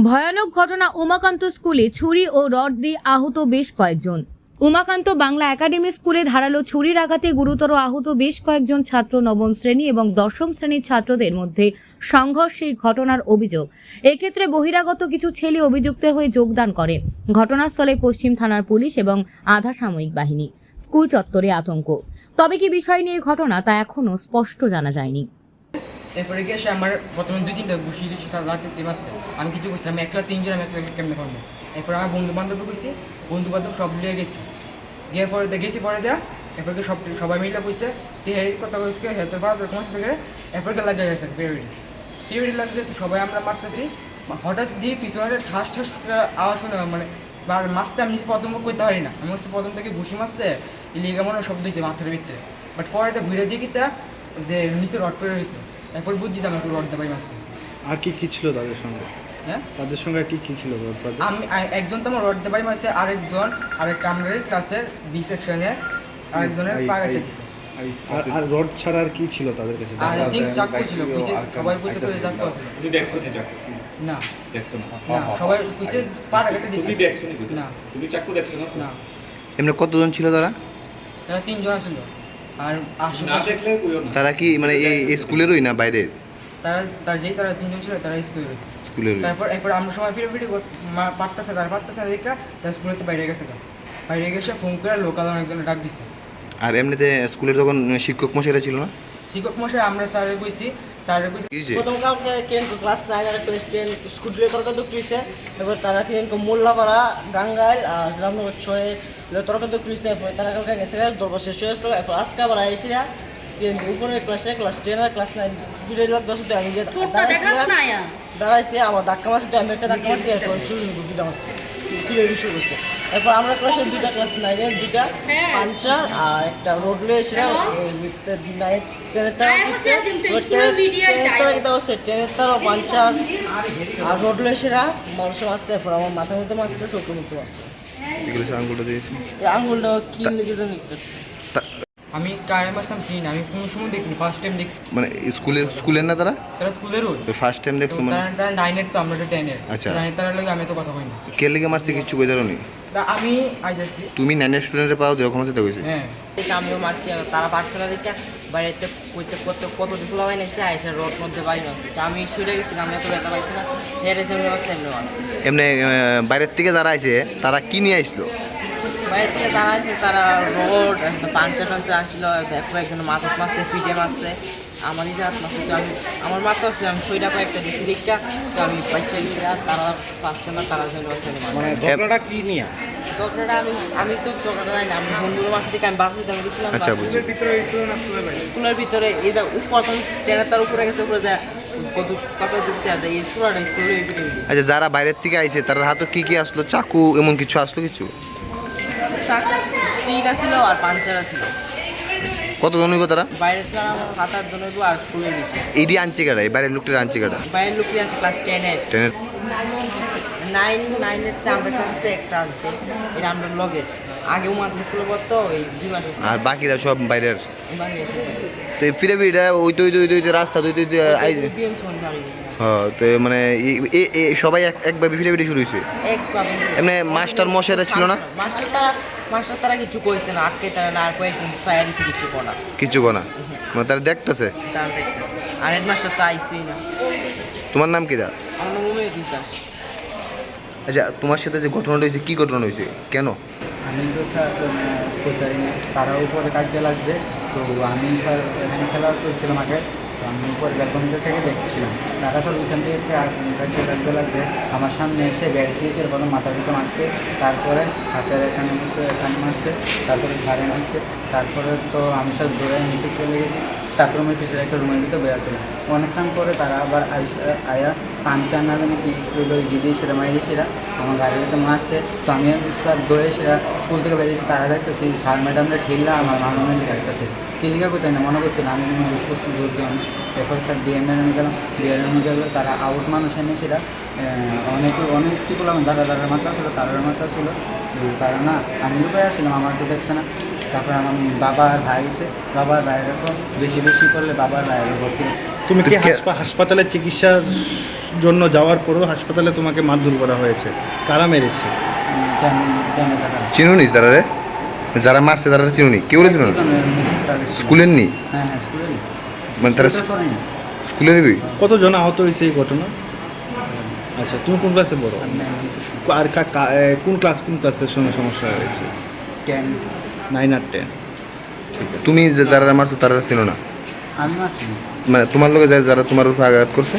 ভয়ানক ঘটনা উমাকান্ত স্কুলে ছুরি ও রড দিয়ে আহত বেশ কয়েকজন। উমাকান্ত বাংলা একাডেমি স্কুলে ধারালো ছুরির আঘাতে গুরুতর আহত বেশ কয়েকজন ছাত্র নবম শ্রেণি এবং দশম শ্রেণির ছাত্রদের মধ্যে সংঘর্ষের ঘটনার অভিযোগ। এক্ষেত্রে বহিরাগত কিছু ছেলে অভিযুক্তের হয়ে যোগদান করে। ঘটনাস্থলে পশ্চিম থানার পুলিশ এবং আধা সাময়িক বাহিনী। স্কুল চত্বরে আতঙ্ক। তবে কি বিষয় নিয়ে ঘটনা তা এখনও স্পষ্ট জানা যায়নি। এরপরে গিয়ে সে আমার প্রথমে দুই তিনটা ঘুষি টুসি রাতে টিম আসছে আমি কিছু করছি আমি একলা তিনজন, আমি একলা কেমনে করব? এরপর আমার বন্ধু বান্ধব গেছি বন্ধু বান্ধব সব লিয়ে গেছি। গিয়ে পরে গেছি পরে দেয়া এরপর সব সবাই মিলে কইছে তে হেরি কথা কইছে হেতর পাওয়ার তোমার থেকে? এরপর গিয়ে লাগে গেছে পিরিয়ড পিরিয়ড লাগছে, তো সবাই আমরা মারতেছি। হঠাৎ দিয়ে পিছনে ঠাস ঠাস আওয়াজ শুনে মানে আর মারছে, আমি নিচে প্রথম করতে পারি না। আমি হচ্ছে প্রথম থেকে ঘুষি মারছে মনে শব্দ হয়েছে মাথার ভিতরে। বাট পরে ঘুরে দিয়ে কিতা যে নিচে রড পড়ে রয়েছে এরপর বুঝছি তো আমার রড দেবাই মারছে। আর কি কি ছিল তাদের সঙ্গে? হ্যাঁ? তাদের সঙ্গে আর কি কি ছিল আমি একজন তো আমার রড দেবাই মারছে আরেকজন আরেকটা আমাদের ক্লাসের বি সেকশনের আরেকজনের পাগাটে দিছে। আর আর রড ছাড়া আর কি ছিল তাদের কাছে? আর ঠিক চাকু ছিল পিছে সবাই কইতে চলে চাকু আছে। তুমি দেখছ নি চাকু? না। দেখছ না? না সবাই কইছে পাগাটে দিছে। তুমি দেখছ না তুমি চাকু দেখছ না? না। এমনি কতজন ছিল তারা? তারা তিনজন ছিল আর না আশেপাশে তারা কি মানে এই স্কুলেরই না বাইরে? তারা তার যেই তারা তিনজন ছিল তারা স্কুলে স্কুলের তারপর এরপর আমরা সময় ফিরে ফিরে পারতেছে তার পারতেছে স্যার দেখা তার স্কুলে তো বাইরে গেছে। বাইরে গেছে ফোন করে লোকাল অনেকজনে ডাক দিছে। আর এমনিতে স্কুলের তখন শিক্ষক মশাইরা ছিল না? শিক্ষক মশাই আমরা স্যারে কইছি তারা কিন্তু মোল্লাপাড়া গাঙ্গাইল আর রামনগর ছয়ে তর্ক দুঃখিছে এরপর তারা কালকে গেছে দরবার শেষ হয়ে আসলো আজকে আবার আইসি কিন্তু উপরে ক্লাসে ক্লাস টেন আর ক্লাস নাইন দুটো দশ আমি দাঁড়াইছি আমার ধাক্কা মারছে আমি একটা ধাক্কা মারছি এরপর শুরু দুটা মারছে ফিরে শুরু করছে। এরপর আমরা ক্লাসের দুইটা ক্লাস নাইনের পাঞ্চার আর একটা রোড টেনের তারা টেনের তারা পাঞ্চার আর রোড মানুষ মারছে এরপর আমার মাথার মারছে চোখের সে আঙ্গুলটা আঙুলটা কি জানি আমি কারে মারতাম চিনি আমি কোনো সময় দেখিনি ফার্স্ট টাইম দেখছি। মানে স্কুলের স্কুলের না তারা? তারা স্কুলেরও ফার্স্ট টাইম দেখছ মানে? তারা নাইনের তো আমরা তো টেনের আচ্ছা। নাইনের তারা লাগে আমি তো কথা কই না কে লেগে মারছে কিছু কই জানো নি তা আমি আইতাছি। তুমি নাইনের স্টুডেন্টের পাও যেরকম আছে দেখেছি হ্যাঁ। দেখে আমিও মারছি তারা পারছে না দেখে। বাড়িতে কইতে করতে কত ডিপ্লোমা বাইনেছে আইসা রোড মধ্যে তো আমি ছুটে গেছি আমি এত ব্যথা পাইছি না। হেরে যেমনি এমনি বাইরের থেকে যারা আইছে তারা কি নিয়ে আসলো? বাইরে থেকে তারা আছে তারা রোড পাঞ্চা টাঞ্চা আসছিল এরপর একজন মাথা মারছে পিঠে মারছে। আমার নিজের হাত মারছে তো আমি আমার মাথা আসলে আমি সইটা কয়েকটা দিচ্ছি দেখা তো আমি বাচ্চা গেছি আর তারা পারছে না তারা যেন মানে ঘটনাটা কি নিয়ে? চক্রটা আমি আমি তো জানি না আমি বন্ধুর মাছ থেকে আমি বাস দিতে গেছিলাম আচ্ছা। স্কুলের ভিতরে এই যে উপর তখন ট্রেনের তার উপরে গেছে উপরে আচ্ছা যারা বাইরের থেকে আইছে তার হাতে কি কি আসলো? চাকু এমন কিছু আসলো কিছু? স্টিক আছিল আর পাঞ্চার ছিল কতজন হইব তারা? বাইরে ছিল সাত আট জন হইবো আর স্কুলে গেছে এইটি আনছে এই বাইরের লোকটা আনছে কাটা বাইরের লোক আছে ক্লাস টেনের ট্রেনের নাইন নাইনের আমরা সাথে একটা আছে এটা আমরা লগের আগেও মাত্র স্কুলে পড়তো এই দুই মাস আর বাকিরা সব বাইরের? তো এই ফিরে ফিরে ওই তো ওই তো ওই তো- তো রাস্তা তো তো ওই তো আই হ্যাঁ তো মানে সবাই এক একভাবে ফিরে শুরু হয়েছে? এমনি মাস্টার মশাইরা ছিল না? মাস্টার তারা মাস্টার তারা কিছু কইছে না আটকে তারা না আর কয়েকদিন চায়া দিছে কিছু কোনা কিছু না মানে তারা দেখতেছে? তারা দেখতেছে। আর হেডমাস্টার তো আইছেই না। তোমার নাম কি দা? আমার নাম উমেশ দাস। আচ্ছা তোমার সাথে যে ঘটনাটা হয়েছে কি ঘটনা হয়েছে? কেন? আমি তো স্যার কোথায় না তারা উপরে কাজে লাগছে তো আমি স্যার এখানে খেলা চলছিল মাঠে তো আমি উপরে ব্যালকনিতে থেকে দেখছিলাম। তারা সব এখান থেকে কাজে লাগতে লাগতে আমার সামনে এসে ব্যাগ দিয়েছে প্রথম মাথার ভিতরে মারছে তারপরে হাতের এখানে মারছে এখানে মারছে তারপরে ঘাড়ে মারছে তারপরে তো আমি সব দৌড়ে নিচে চলে গেছি। স্টাফ রুমের পিছনে একটা রুমের ভিতরে বেরোছিলাম অনেকক্ষণ পরে তারা আবার আয়া পাঞ্চার না জানি কি করল দিদি সেটা মাইরে সেটা আমার গাড়ির ভিতরে মারছে তো আমি স্যার দৌড়ে সেটা স্কুল থেকে বেরিয়েছি তারা সেই স্যার ম্যাডামরা ঠেললা আমার মামা লিখা দেখতেছে কিলিকা কোথায় না? মনে করছে না আমি মনে বুঝ করছি জোর দিয়ে এরপর স্যার ডিএমএ রুমে গেলাম ডিএমএ রুমে গেলে। তারা আউট মানুষ এনে সেটা অনেকে অনেকটি বললাম দাদা যারা মাথা ছিল তারার মাথা ছিল। তারা না আমি লুকায় আসছিলাম আমার তো দেখছে না। তারপরে আমার বাবা আর ভাই এসে বাবার ভাইয়ের তো বেশি বেশি করলে বাবার ভাইয়ের ভর্তি তুমি কি হাসপাতালে চিকিৎসার জন্য যাওয়ার পরও হাসপাতালে তোমাকে মারধর করা হয়েছে? কারা মেরেছে? চিনুনি তারা রে যারা মারছে তারা চিনুনি। কেউ রে চিনুনি? স্কুলের নি? হ্যাঁ হ্যাঁ মানে তারা স্কুলের কতজন আহত হয়েছে এই ঘটনা? আচ্ছা তুমি কোন ক্লাসে পড়ো? আর কোন ক্লাস কোন ক্লাসের সঙ্গে সমস্যা হয়েছে? টেন নাইন আর টেন তুমি যে যারা মারছো তারা চিনো না? আমি মারছি না। মানে তোমার লোকে যারা তোমার উপর আঘাত করছে?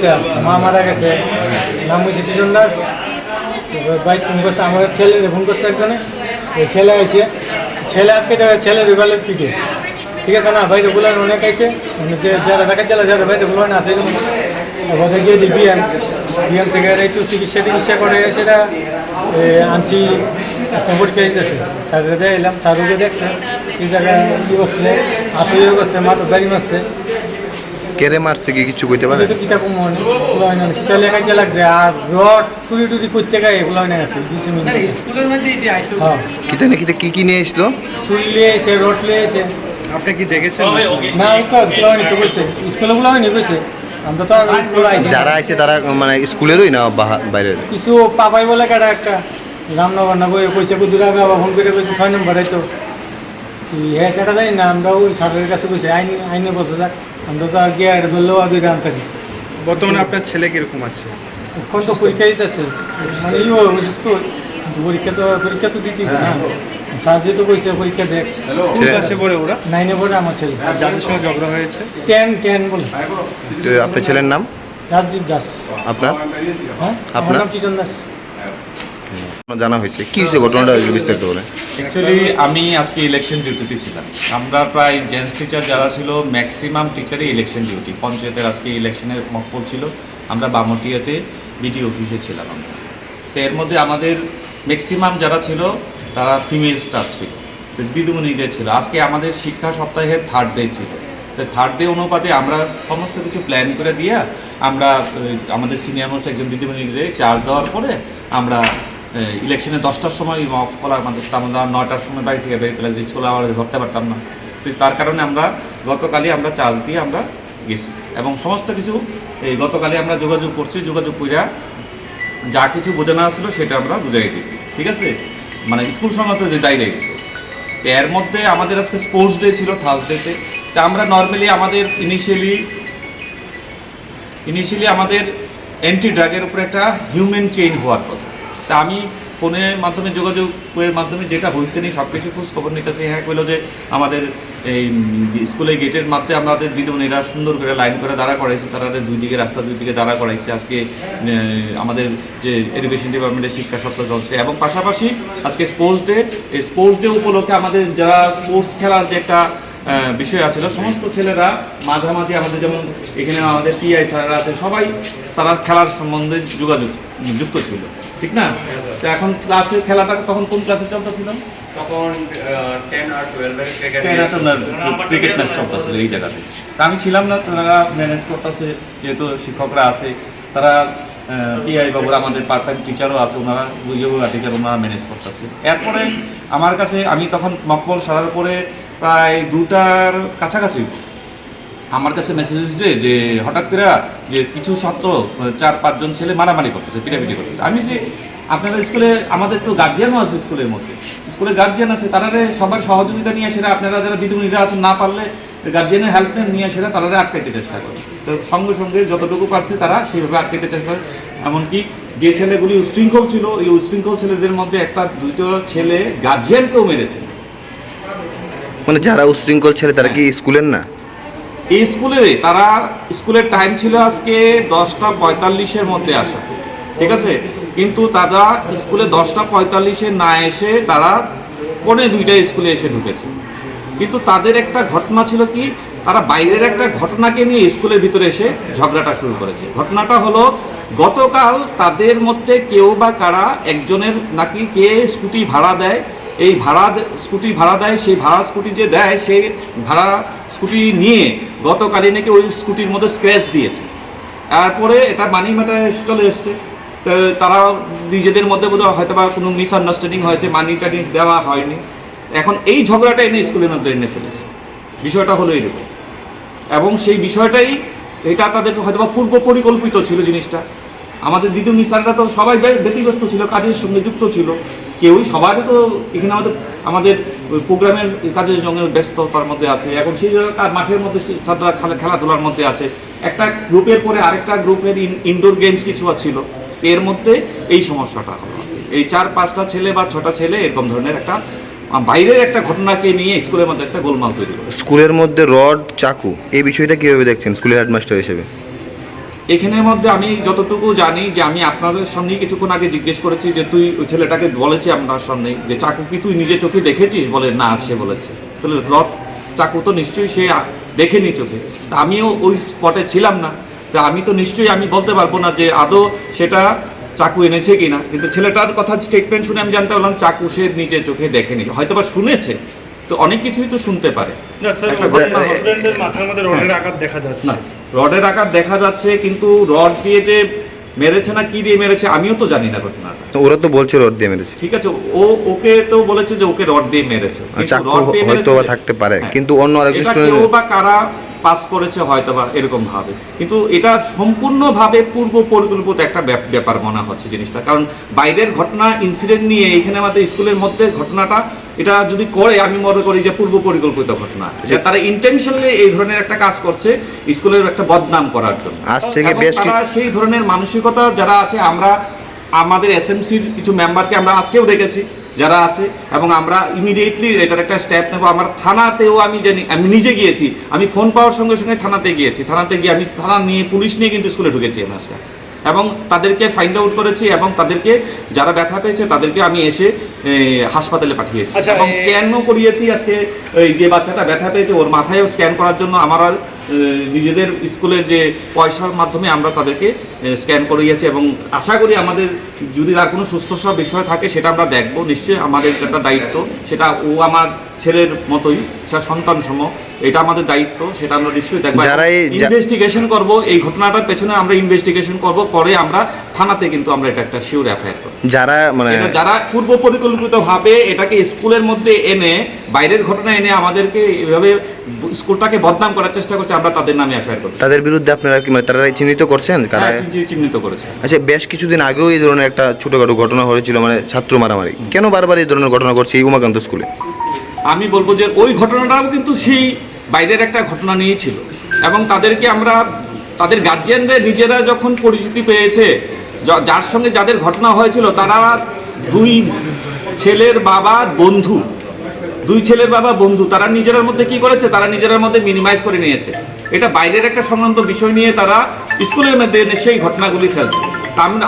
কিটা মা মারা গেছে। নাম হয়েছে টিটন দাস। বাইক ফোন করছে, আমার ছেলে ফোন করছে একজনে। ওই ছেলে আইছে। ছেলে আটকে দেবে ছেলে রিভালে পিটে ঠিক আছে না? বাইরে গুলান অনেক যে যারা দেখা জেলা, যারা বাইরে গুলান আছে ওখানে গিয়ে দিই বিয়ান। বিয়ান থেকে একটু চিকিৎসা টিকিৎসা করে সেটা আনছি। একটা পরীক্ষা দিতেছে স্যারের দিয়ে এলাম স্যারকে দেখছে। এই জায়গায় কি করছে, আত্মীয় করছে মাথার দাড়ি মারছে। কেড়ে মারছে কি কিছু কইতে পারে কিতাব মন হয়? না কিতাব লেখাইতে লাগছে আর রড চুরি টুরি করতে গায়ে এগুলো হয় না মিনিট। স্কুলের মধ্যে হ্যাঁ। না কিতা কি কি নিয়ে আসলো চুরি লিয়েছে রড লিয়েছে। আপনি কি দেখেছেন? না তো এগুলো বলছে স্কুলগুলো হয়নি কইছে? আমরা তো স্কুল আইছি যারা আছে তারা মানে স্কুলেরই না বাইরের? কিছু পাপাই বলে কাটা একটা? রামনগর না বই কইছে কুদুরা বাবা ফোন করে কইছে ছয় নম্বরে তো। কি হ্যাঁ কেটা জানি না আমরা ওই সারের কাছে কইছে আইন আইনে বলতে যাক। আমরা তো আর গিয়ে ধরলেও আর দুই রান থাকি। বর্তমানে আপনার ছেলে কীরকম আছে? এখন তো পরীক্ষা দিতেছে মানে ইও অসুস্থ। পরীক্ষা তো পরীক্ষা তো দিতে হবে না। স্যার যেহেতু কইছে পরীক্ষা দেখ। ক্লাসে পড়ে ওরা? নাইনে পড়ে আমার ছেলে। আর যাদের সঙ্গে ঝগড়া হয়েছে? টেন টেন বলে। আপনার ছেলের নাম? রাজদীপ দাস। আপনার? হ্যাঁ? আপনার? নাম টিটন দাস। জানা হয়েছে। কি হয়েছে ঘটনাটা বিস্তারিত বলে অ্যাকচুয়ালি আমি আজকে ইলেকশন ডিউটিতে ছিলাম। আমরা প্রায় জেন্টস টিচার যারা ছিল ম্যাক্সিমাম টিচারই ইলেকশন ডিউটি পঞ্চায়েতের আজকে ইলেকশনের মকপল ছিল। আমরা বামটিয়াতে বিডি অফিসে ছিলাম আমরা। তো এর মধ্যে আমাদের ম্যাক্সিমাম যারা ছিল, তারা ফিমেল স্টাফ ছিল। তো দিদিমণিদের ছিল। আজকে আমাদের শিক্ষা সপ্তাহের থার্ড ডে ছিল। তো থার্ড ডে অনুপাতে আমরা সমস্ত কিছু প্ল্যান করে দিয়ে আমরা, আমাদের সিনিয়র মোস্ট একজন দিদিমণিদের চার্জ দেওয়ার পরে আমরা ইলেকশনে দশটার সময় করার আমাদের আমরা নটার সময় বাড়ি থেকে বেরিয়ে তাহলে স্কুলে আবার ধরতে পারতাম না। তো তার কারণে আমরা গতকালই আমরা চার্জ দিয়ে আমরা গেছি। এবং সমস্ত কিছু এই গতকালই আমরা যোগাযোগ করছি, যোগাযোগ করিয়া যা কিছু বোঝানো ছিল সেটা আমরা বুঝাই দিয়েছি ঠিক আছে? মানে স্কুল সংক্রান্ত যে দায়ী দায়িত্ব। এর মধ্যে আমাদের আজকে স্পোর্টস ডে ছিল থার্সডেতে তা। আমরা নর্মালি আমাদের ইনিশিয়ালি ইনিশিয়ালি আমাদের অ্যান্টি ড্রাগের উপরে একটা হিউম্যান চেইন হওয়ার কথা। তা আমি ফোনের মাধ্যমে যোগাযোগের মাধ্যমে যেটা হয়েছে নি সব কিছু খোঁজ খবর নিতেছে। হ্যাঁ কইলো যে আমাদের এই স্কুলের গেটের মাধ্যমে আমাদের দিদিমণিরা সুন্দর করে লাইন করে দাঁড়া করাইছে। তারা দুই দিকে রাস্তা, দুই দিকে দাঁড়া করাইছে। আজকে আমাদের যে এডুকেশন ডিপার্টমেন্টের শিক্ষা সপ্তাহ চলছে। এবং পাশাপাশি আজকে স্পোর্টস ডে স্পোর্টস ডে উপলক্ষে আমাদের যারা স্পোর্টস খেলার যে একটা বিষয় আছে। সমস্ত ছেলেরা মাঝামাঝি আমাদের যেমন এখানে আমাদের পিআই স্যাররা আছে সবাই তারা খেলার সম্বন্ধে যোগাযোগ যুক্ত ছিল। ঠিক না? তো এখন ক্লাসে খেলাটা তখন কোন ক্লাসে চলতেছিল? তখন টেন আর টুয়েলভের ক্রিকেট ম্যাচ চলতেছিল এই জায়গাতে। তা আমি ছিলাম না তারা ম্যানেজ করতেছে যেহেতু শিক্ষকরা আছে তারা পিআই বাবুরা আমাদের পার্ট টাইম টিচারও আছে ওনারা বুঝিয়ে টিচার ওনারা ম্যানেজ করতেছে। এরপরে আমার কাছে আমি তখন মকবল সারার পরে প্রায় দুটার কাছাকাছি। আমার কাছে মেসেজ এসেছে যে, হঠাৎ করে যে কিছু ছাত্র চার পাঁচজন ছেলে মারামারি করতেছে, পিটাপিটি করতেছে। আমি যে আপনারা স্কুলে, আমাদের তো গার্জিয়ানও আছে স্কুলের মধ্যে। স্কুলে গার্জিয়ান আছে তারা সবার সহযোগিতা নিয়ে সেটা আপনারা যারা দিদিমণিরা আছেন, না পারলে গার্জিয়ানের হেল্প নিয়ে সেটা তারা আটকাইতে চেষ্টা করে। তো সঙ্গে সঙ্গে যতটুকু পারছে তারা সেইভাবে আটকাইতে চেষ্টা করে। এমনকি যে ছেলেগুলি উশৃঙ্খল ছিল, এই উশৃঙ্খল ছেলেদের মধ্যে একটা, দুইটো ছেলে গার্জিয়ানকেও মেরেছে। মানে যারা উশৃঙ্খল ছেলে তারা কি স্কুলের না? এই স্কুলে তারা স্কুলের টাইম ছিল আজকে দশটা পঁয়তাল্লিশের মধ্যে আসা ঠিক আছে? কিন্তু তারা স্কুলে দশটা পঁয়তাল্লিশে না এসে তারা পৌনে দুইটা স্কুলে এসে ঢুকেছে। কিন্তু তাদের একটা ঘটনা ছিল কি তারা বাইরের একটা ঘটনাকে নিয়ে স্কুলের ভিতরে এসে ঝগড়াটা শুরু করেছে। ঘটনাটা হলো গতকাল তাদের মধ্যে কেউ বা কারা একজনের নাকি কে স্কুটি ভাড়া দেয় এই ভাড়া স্কুটি ভাড়া দেয়, সেই ভাড়া স্কুটি যে দেয়, সেই ভাড়া স্কুটি নিয়ে গতকালই নাকি ওই স্কুটির মধ্যে স্ক্র্যাচ দিয়েছে। তারপরে এটা মানি ম্যাটার চলে এসছে। তারা নিজেদের মধ্যে বোধহয় হয়তো বা কোনো মিসআন্ডারস্ট্যান্ডিং হয়েছে মানি টানি দেওয়া হয়নি। এখন এই ঝগড়াটা এনে স্কুলের মধ্যে এনে ফেলেছে। বিষয়টা হলো এরকম। এবং সেই বিষয়টাই এটা তাদের হয়তো বা পূর্ব পরিকল্পিত ছিল জিনিসটা। আমাদের দ্বিতীয় নিসাররা তো সবাই ব্যতিগ্রস্ত ছিল, কাজের সঙ্গে যুক্ত ছিল। কেউই সবারই তো এখানে আমাদের আমাদের প্রোগ্রামের কাজের সঙ্গে ব্যস্ততার মধ্যে আছে। এখন সেই মাঠের মধ্যে ছাত্ররা খেলা, খেলাধুলার মধ্যে আছে। একটা গ্রুপের পরে আরেকটা গ্রুপের ইনডোর গেমস কিছু ছিল। এর মধ্যে এই সমস্যাটা হলো। এই চার, পাঁচটা ছেলে বা ছটা ছেলে এরকম ধরনের একটা বাইরের একটা ঘটনাকে নিয়ে স্কুলের মধ্যে একটা গোলমাল তৈরি করে স্কুলের মধ্যে রড, চাকু, এই বিষয়টা কীভাবে দেখছেন স্কুলের হেডমাস্টার হিসেবে? এখানের মধ্যে আমি যতটুকু জানি যে আমি আপনাদের সামনেই কিছুক্ষণ আগে জিজ্ঞেস করেছি যে তুই ওই ছেলেটাকে বলেছি আপনার সামনে যে চাকু কি তুই নিজে চোখে দেখেছিস? বলে না সে বলেছে। তাহলে রথ চাকু তো নিশ্চয়ই সে দেখেনি চোখে। তা আমিও ওই স্পটে ছিলাম না। তা আমি তো নিশ্চয়ই আমি বলতে পারব না যে আদৌ সেটা চাকু এনেছে কিনা। কিন্তু ছেলেটার কথা স্টেটমেন্ট শুনে আমি জানতে পারলাম চাকু সে নিজে চোখে দেখেনি। হয়তো বা শুনেছে তো অনেক কিছুই তো শুনতে পারে। না স্যার মাথার মধ্যে রডের আঘাত দেখা যাচ্ছে। না। রডের আকার দেখা যাচ্ছে কিন্তু রড দিয়ে যে মেরেছে না কি দিয়ে মেরেছে আমিও তো জানি না ঘটনাটা। তো ওরা তো বলছে রড দিয়ে মেরেছে। ঠিক আছে ও ওকে তো বলেছে যে ওকে রড দিয়ে মেরেছে। দিয়ে হয়তো থাকতে পারে হ্যাঁ। কিন্তু অন্য আরেকজন বা কারা পাস করেছে হয়তো বা এরকম ভাবে। কিন্তু এটা সম্পূর্ণভাবে পূর্ব পরিকল্পিত একটা ব্যাপার মনে হচ্ছে জিনিসটা। কারণ বাইরের ঘটনা ইনসিডেন্ট নিয়ে এখানে আমাদের স্কুলের মধ্যে ঘটনাটা এটা যদি করে আমি মনে করি যে পূর্ব পরিকল্পিত ঘটনা। যে তারা ইন্টেনশনালি এই ধরনের একটা কাজ করছে স্কুলের একটা বদনাম করার জন্য। আজ থেকে বেশ তারা সেই ধরনের মানসিকতা যারা আছে আমরা আমাদের এসএমসির কিছু মেম্বারকে আমরা আজকেও দেখেছি। যারা আছে এবং আমরা ইমিডিয়েটলি এটার একটা স্টেপ নেব। আমার থানাতেও আমি জানি আমি নিজে গিয়েছি। আমি ফোন পাওয়ার সঙ্গে সঙ্গে থানাতে গিয়েছি। থানাতে গিয়ে আমি থানা নিয়ে পুলিশ নিয়ে কিন্তু স্কুলে ঢুকেছি আমি আজকে। এবং তাদেরকে ফাইন্ড আউট করেছি এবং তাদেরকে যারা ব্যথা পেয়েছে তাদেরকে আমি এসে হাসপাতালে পাঠিয়েছি। আচ্ছা, এবং স্ক্যানও করিয়েছি আজকে। ওই যে বাচ্চাটা ব্যথা পেয়েছে ওর মাথায়ও স্ক্যান করার জন্য আমার নিজেদের স্কুলের যে পয়সার মাধ্যমে আমরা তাদেরকে স্ক্যান করিয়েছি এবং আশা করি আমাদের যদি আর কোনো সুস্থতা বিষয় থাকে সেটা আমরা দেখব। নিশ্চয়ই আমাদের একটা দায়িত্ব সেটা ও আমার ছেলের মতোই সে সন্তান সম এটা আমাদের দায়িত্ব সেটা আমরা নিশ্চয়ই দেখব। যারা ইনভেস্টিগেশন করব এই ঘটনাটার পেছনে আমরা ইনভেস্টিগেশন করব পরে আমরা থানাতে কিন্তু আমরা এটা একটা শিওর এফআইআর করব। যারা মানে যারা পূর্ব পরিকল্পিতভাবে এটাকে স্কুলের মধ্যে এনে বাইরের ঘটনা এনে আমাদেরকে এভাবে স্কুলটাকে বদনাম করার চেষ্টা করছে আমরা তাদের নামে এফআইআর করব তাদের বিরুদ্ধে আপনারা কি মানে তারা চিহ্নিত করছেন? কারা হ্যাঁ, চিহ্নিত করেছে। আচ্ছা বেশ কিছুদিন আগেও এই ধরনের একটা ছোটখাটো ঘটনা হয়েছিল মানে ছাত্র মারামারি। কেন বারবার এই ধরনের ঘটনা ঘটছে এই উমাকান্ত স্কুলে? আমি বলব যে ওই ঘটনাটাও কিন্তু সেই বাইরের একটা ঘটনা নিয়েই ছিল। এবং তাদেরকে আমরা তাদের গার্জিয়ানরা নিজেরা যখন পরিচিতি পেয়েছে যার সঙ্গে যাদের ঘটনা হয়েছিল তারা দুই ছেলের বাবার বন্ধু দুই ছেলের বাবা, বন্ধু, তারা নিজেদের মধ্যে কি করেছে? তারা নিজেদের মধ্যে মিনিমাইজ করে নিয়েছে। এটা বাইরের একটা সংক্রান্ত বিষয় নিয়ে তারা স্কুলের মধ্যে সেই ঘটনাগুলি ফেলছে।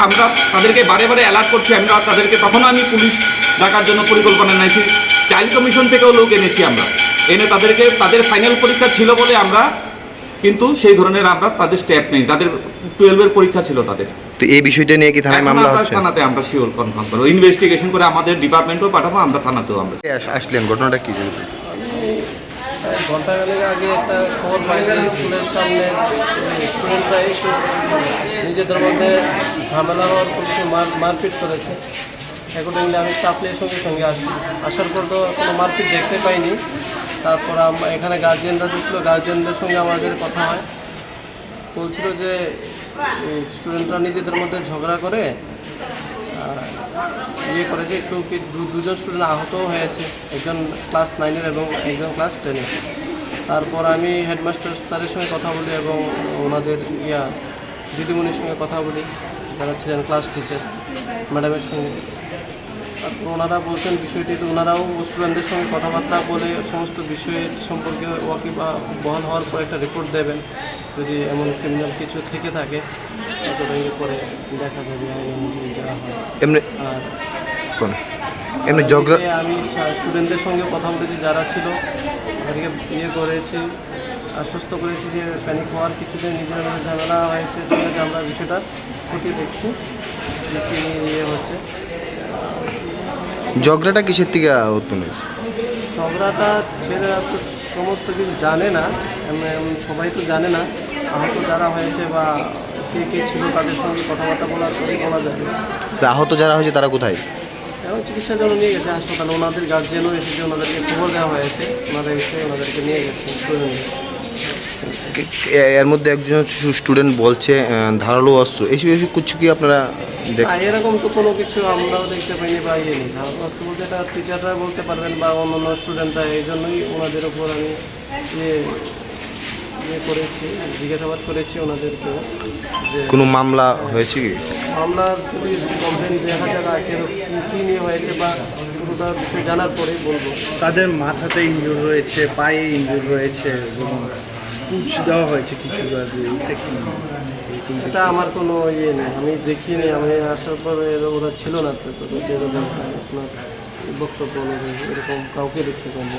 আমরা তাদেরকে বারে বারে অ্যালার্ট করছি, আমরা তাদেরকে তখন আমি পুলিশ ডাকার জন্য পরিকল্পনা নিয়েছি। চাইল্ড কমিশন থেকেও লোক এনেছি আমরা। এনে তাদেরকে, তাদের ফাইনাল পরীক্ষা ছিল বলে আমরা কিন্তু সেই ধরনের আমরা তাদের স্টেপ নেই। তাদের টুয়েলভের পরীক্ষা ছিল তাদের। তো এই বিষয়টা নিয়ে কি থানায় মামলা হচ্ছে? থানাতে আমরা শিওর কনফার্ম করব। ইনভেস্টিগেশন করে আমাদের ডিপার্টমেন্টও পাঠাবো আমরা থানাতেও আমরা আস- আসলেন ঘটনাটা কি? ঘন্টাখানেক আগে একটা খবর পাই যে স্কুলের সামনে স্টুডেন্টরা একটু নিজেদের মধ্যে ঝামেলা হওয়ার কিছু মার মারপিট করেছে। অ্যাকর্ডিংলি আমি স্টাফ নিয়ে সঙ্গে সঙ্গে আসি। আসার পর তো কোনো মারপিট দেখতে পাইনি। তারপর এখানে গার্জিয়ানরা ছিল গার্জিয়ানদের সঙ্গে আমাদের কথা হয়। বলছিল যে স্টুডেন্টরা নিজেদের মধ্যে ঝগড়া করে ইয়ে করেছে একটু কি দুজন স্টুডেন্ট আহতও হয়েছে, একজন ক্লাস নাইনের এবং একজন ক্লাস টেনের তারপর আমি হেডমাস্টার স্যারের সঙ্গে কথা বলি এবং ওনাদের ইয়া, দিদিমণির সঙ্গে কথা বলি, যারা ছিলেন ক্লাস টিচার ম্যাডামের সঙ্গে। তারপর ওনারা বলছেন বিষয়টি, তো ওনারাও স্টুডেন্টদের সঙ্গে কথাবার্তা বলে সমস্ত বিষয়ের সম্পর্কে ওয়াকি বা বহাল হওয়ার পর একটা রিপোর্ট দেবেন। যদি এমন ক্রিমিনাল কিছু থেকে থাকে তারপরে পরে দেখা যাবে এমনি আর? এমনি এদিকে আমি স্টুডেন্টদের সঙ্গে কথা বলেছি যারা ছিল তাদেরকে ইয়ে করেছি আশ্বস্ত করেছি যে প্যানিক হওয়ার কিছুতে নিজের মধ্যে ঝামেলা হয়েছে ঠিক আমরা বিষয়টা ক্ষতি দেখছি যে কী ইয়ে হচ্ছে। ঝগড়াটা কিসের থেকে উৎপন্ন হয়েছে? ঝগড়াটা ছেলেরা তো সমস্ত কিছু জানে না সবাই তো জানে না। আহত যারা হয়েছে বা কে কে ছিল তাদের সঙ্গে কথাবার্তা বলার পরে বলা যাবে আহত যারা হয়েছে তারা কোথায়? এখন চিকিৎসার জন্য নিয়ে গেছে হাসপাতালে। ওনাদের গার্জিয়ানও এসেছে ওনাদেরকে খবর দেওয়া হয়েছে। ওনারা এসে ওনাদেরকে নিয়ে গেছে এর মধ্যে একজন স্টুডেন্ট বলছে ধারালো অস্ত্র। এইসব এইসব কিছু কি আপনারা এরকম তো কোনো কিছু আমরাও দেখতে পাইনি বা ইয়ে নেই। ধারণা বলতে এটা টিচাররা বলতে পারবেন বা অন্যান্য স্টুডেন্টরা এই জন্যই ওনাদের ওপর আমি ইয়ে করেছি জিজ্ঞাসাবাদ করেছি ওনাদেরকেও যে কোনো মামলা হয়েছে কি? আমরা যদি কমপ্লেন দেখা যাক আগে কী নিয়ে হয়েছে বা পুরোটা বিষয় জানার পরে বলব। তাদের মাথাতে ইঞ্জুর রয়েছে পায়ে ইঞ্জুর রয়েছে এবং পুচ দেওয়া হয়েছে কিছু জায়গায়। এটা কি? এটা আমার কোনো ইয়ে নেই আমি দেখিনি আমি আসার পরে ওরা ছিল না তো আপনার বক্তব্য অনুযায়ী এরকম কাউকে দেখতে পাইনি।